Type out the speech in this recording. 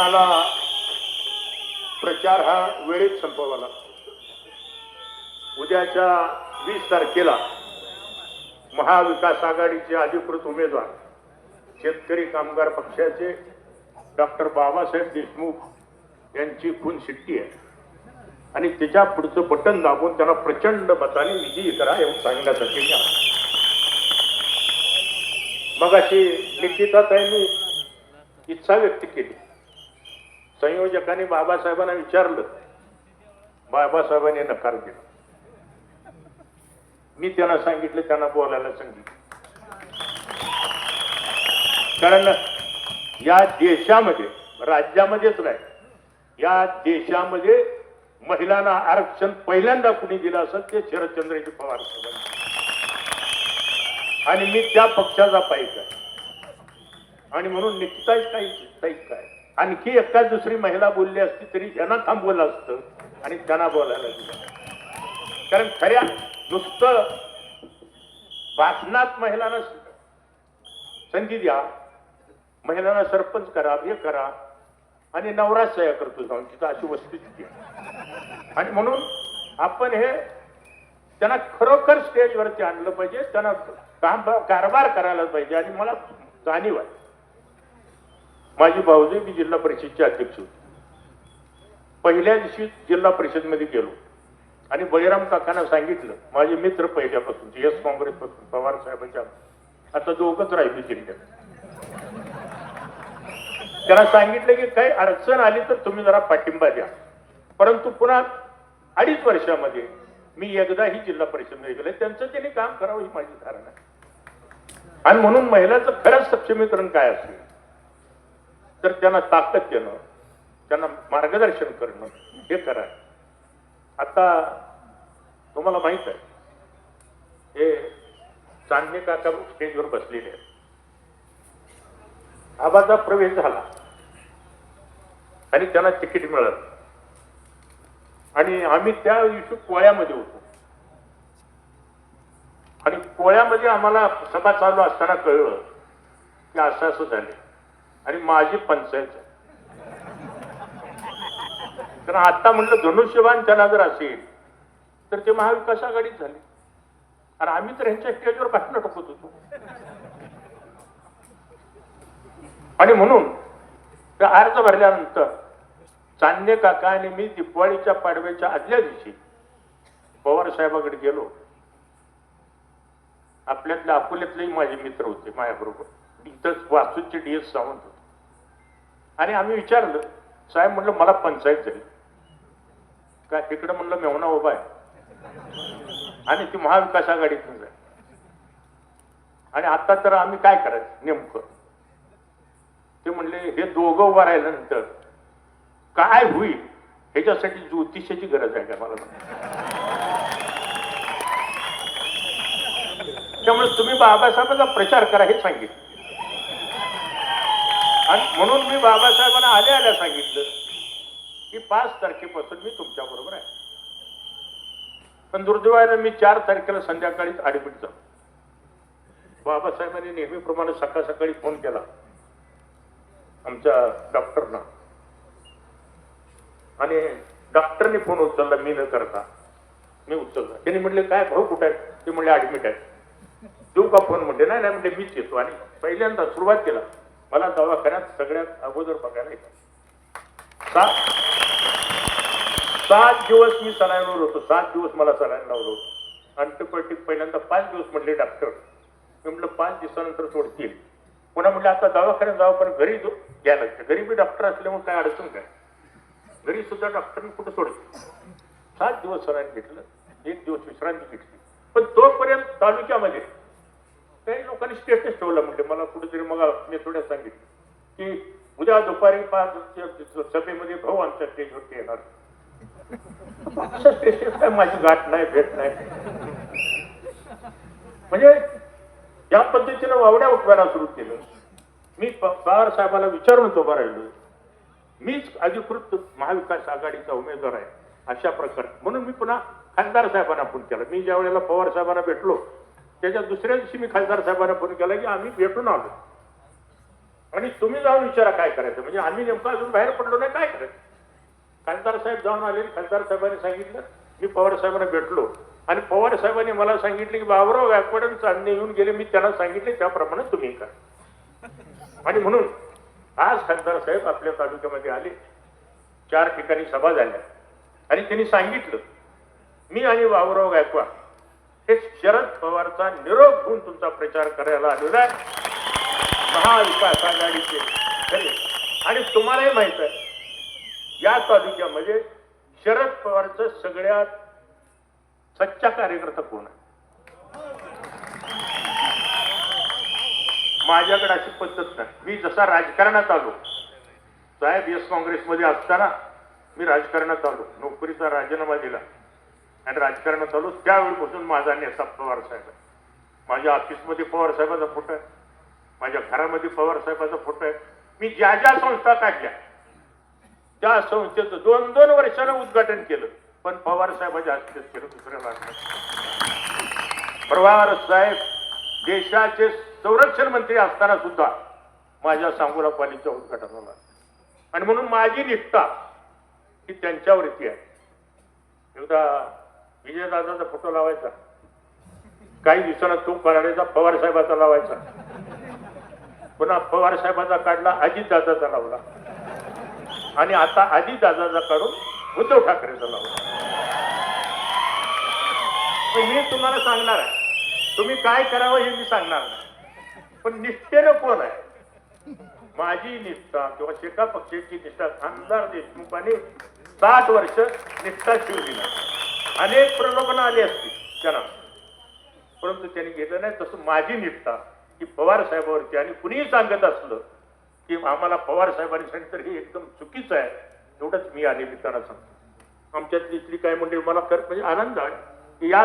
कोणाला प्रचार हा वेळेत संपवावा लागतो. उद्याच्या वीस तारखेला महाविकास आघाडीचे अधिकृत उमेदवार शेतकरी कामगार पक्षाचे डॉक्टर बाबासाहेब देशमुख यांची खून शिट्टी आहे. आणि त्याच्या पुढचं बटन दाबून त्यांना प्रचंड मताने विजयी करा एवढं सांगण्यासाठी मी मग अशी निकिताताईंनी इच्छा व्यक्त केली. संयोजकांनी बाबासाहेबांना विचारलं. बाबासाहेबांनी नकार दिला. मी त्यांना सांगितलं त्यांना बोलायला सांगितलं. कारण या देशामध्ये राज्यामध्येच नाही या देशामध्ये महिलांना आरक्षण पहिल्यांदा कुणी दिलं असं ते शरदचंद्रजी पवार साहेबांनी आणि मी त्या पक्षाचा पाहिजे. आणि म्हणून निघताच काही काहीच काय? आणखी एका दुसरी महिला बोलली असती तरी त्यांना थांबवलं असतं आणि त्यांना बोलायला दिलं. कारण खऱ्या नुसतं भाषणात महिलांना संधी द्या महिलांना सरपंच करा हे करा आणि नवरा सह्या करतो जाऊन तिथं अशी वस्तुस्थिती आहे आणि म्हणून आपण हे त्यांना खरोखर स्टेजवरती आणलं पाहिजे त्यांना काम कारभार करायला पाहिजे आणि मला जाणीव आहे. माझी भाऊजी मी जिल्हा परिषदचे अध्यक्ष होते. पहिल्या दिवशी जिल्हा परिषदमध्ये गेलो. आणि बळीराम काकांना सांगितलं माझे मित्र पहिल्यापासून एस काँग्रेसपासून पवार साहेबांच्या आता दोघंच राहिले जिल्ह्यात. त्यांना सांगितलं की काही अडचण आली तर तुम्ही जरा पाठिंबा द्या. परंतु पुन्हा अडीच वर्षामध्ये मी एकदाही जिल्हा परिषदमध्ये गेले. त्यांचं त्यांनी काम करावं ही माझी धारणा. आहे आणि म्हणून महिलाचं खरंच सक्षमीकरण काय असेल? तर त्यांना ताकद देणं त्यांना मार्गदर्शन करणं हे करा. आता तुम्हाला माहीत आहे हे चांदणे काका स्टेजवर बसलेले आहेत. आबाचा प्रवेश झाला. आणि त्यांना तिकीट मिळत आणि आम्ही त्या दिवशी कोळ्यामध्ये होतो. आणि कोळ्यामध्ये आम्हाला सभा चालू असताना कळलं की असं असं झालं आणि माझी पंचायत कारण तर आता म्हटलं धनुष्यबान त्यांना जर असेल तर ते महाविकास आघाडीत झाले. आणि आम्ही तर ह्यांच्या स्टेजवर भाषण टोकत होतो आणि म्हणून अर्ज भरल्यानंतर चांदे काका आणि मी दिपवाळीच्या पाडव्याच्या आदल्या दिवशी पवार साहेबाकडे गेलो. आपल्यातल्या अकोल्यातलेही माझे मित्र होते माझ्याबरोबर. इथंच वास्तूचे डीएस सावंत आणि आम्ही विचारलं साहेब म्हटलं मला पंचायत झाली. काय तिकडं म्हणलं मेवणा उभा आहे. आणि ती महाविकास आघाडीतून जाईल आणि आता तर आम्ही काय करायचं? नेमकं. ते म्हणले हे दोघं उभं राहिल्यानंतर काय होईल? ह्याच्यासाठी ज्योतिषाची गरज आहे का मला? त्यामुळे तुम्ही बाबासाहेबांचा प्रचार करा हे सांगितलं. आणि म्हणून मी बाबासाहेबांना आल्या आल्या सांगितलं की पाच तारखेपासून मी तुमच्या बरोबर आहे. पण दुर्दैवानं मी चार तारखेला संध्याकाळीच ॲडमिट झालो. बाबासाहेबांनी नेहमीप्रमाणे सकाळ सकाळी फोन केला. आमच्या डॉक्टरना आणि डॉक्टरने फोन उचलला मी न करता. मी उचलला. त्यांनी म्हटले काय भाऊ कुठे आहे? ते म्हणले ऍडमिट आहे. देऊ का फोन म्हणते नाही नाही. म्हणजे मीच येतो. आणि पहिल्यांदा सुरुवात केला. मला दवाखान्यात सगळ्यात अगोदर बघायला येतात. सात सात दिवस मी सलाईनवर होतो. सात दिवस मला सलाईन लावलं होतो. अँटीबायोटिक पहिल्यांदा पाच दिवस म्हटले डॉक्टर मी म्हटलं पाच दिवसानंतर सोडतील. पुन्हा म्हटलं आता दवाखान्यात जावं पण घरी घ्यायला लागतं घरी मी डॉक्टर असल्यामुळे काय अडचण काय? घरी सुद्धा डॉक्टरने कुठं सोडते सात दिवस सलाईन घेतलं. एक दिवस विश्रांती घेतली. पण तोपर्यंत तालुक्यामध्ये लोकांनी स्टेटस ठेवला म्हणजे मला कुठेतरी मग मी थोड्या सांगितलं की उद्या दुपारी पाच सभेमध्ये भाऊ आमच्या स्टेजवरती येणार. काय माझी गाठ नाही भेट नाही. म्हणजे या पद्धतीनं वावड्या उठवायला सुरू केलं. मी पवार साहेबाला विचारून उभा राहिलो. मीच अधिकृत महाविकास आघाडीचा उमेदवार आहे अशा प्रकारे. म्हणून मी पुन्हा खासदार साहेबांना फोन केला. मी ज्या वेळेला पवार साहेबांना भेटलो त्याच्या दुसऱ्या दिवशी मी खासदार साहेबांना फोन केला की आम्ही भेटून आलो. आणि तुम्ही जाऊन विचारा काय करायचं? म्हणजे आम्ही नेमकं अजून बाहेर पडलो नाही काय करायचं? खासदार साहेब जाऊन आले खासदार साहेबांनी सांगितलं मी पवार साहेबांना भेटलो. आणि पवार साहेबांनी मला सांगितले की बाबराव गायकवाड चांदणे येऊन गेले मी त्यांना सांगितले त्याप्रमाणे तुम्ही करा. आणि म्हणून आज खासदार साहेब आपल्या तालुक्यामध्ये आले चार ठिकाणी सभा झाल्या. आणि त्यांनी सांगितलं मी आणि बाबुराव गायकवाड हे शरद पवारचा निरोप घेऊन तुमचा प्रचार करायला आलेला आहे. महाविकास आघाडीचे आणि तुम्हालाही माहीत आहे या तालुक्यामध्ये शरद पवारचं सगळ्यात सच्चा कार्यकर्ता कोण आहे? माझ्याकडे अशी पद्धत नाही. मी जसा राजकारणात आलो साहेब एस काँग्रेसमध्ये असताना मी राजकारणात आलो. नोकरीचा राजीनामा दिला. आणि राजकारण चालू त्यावेळीपासून माझा नेता पवार साहेब आहे. माझ्या ऑफिसमध्ये पवार साहेबाचा फोटो आहे. माझ्या घरामध्ये पवार साहेबाचा फोटो आहे. मी ज्या ज्या संस्था काढल्या त्या संस्थेचं दोन दोन वर्षानं उद्घाटन केलं. पण पवार साहेबाच्या हस्तेच केलं दुसऱ्या लागलं पवार साहेब देशाचे संरक्षण मंत्री असताना सुद्धा माझ्या सांगोला पालीच्या उद्घाटनाला आणि म्हणून माझी निष्ठा ही त्यांच्यावरती आहे. एकदा विजयदादाचा फोटो लावायचा. काही दिवसाला तो कराडाचा पवार साहेबाचा लावायचा. पुन्हा पवार साहेबाचा काढला अजितदादाचा लावला. आणि आता अजितदादाचा काढून उद्धव ठाकरेचा लावला. पण मी तुम्हाला सांगणार आहे. तुम्ही काय करावं हे मी सांगणार नाही. पण निष्ठेनं कोण आहे? माझी निष्ठा किंवा शेका पक्षाची निष्ठा खासदार देशमुखांनी साठ वर्ष निष्ठा शिवली नाही अनेक प्रलोभन आली असतील त्यांना परंतु त्यांनी घेतलं नाही तसं माझी निष्ठा की पवार साहेबावरती आणि कुणीही सांगत असलं की आम्हाला पवार साहेबांनी सांगितलं हे एकदम चुकीचं आहे. एवढंच मी आले मित्रांना सांगतो. आमच्यातली इथली काय म्हणजे मला कर म्हणजे आनंद आहे. की या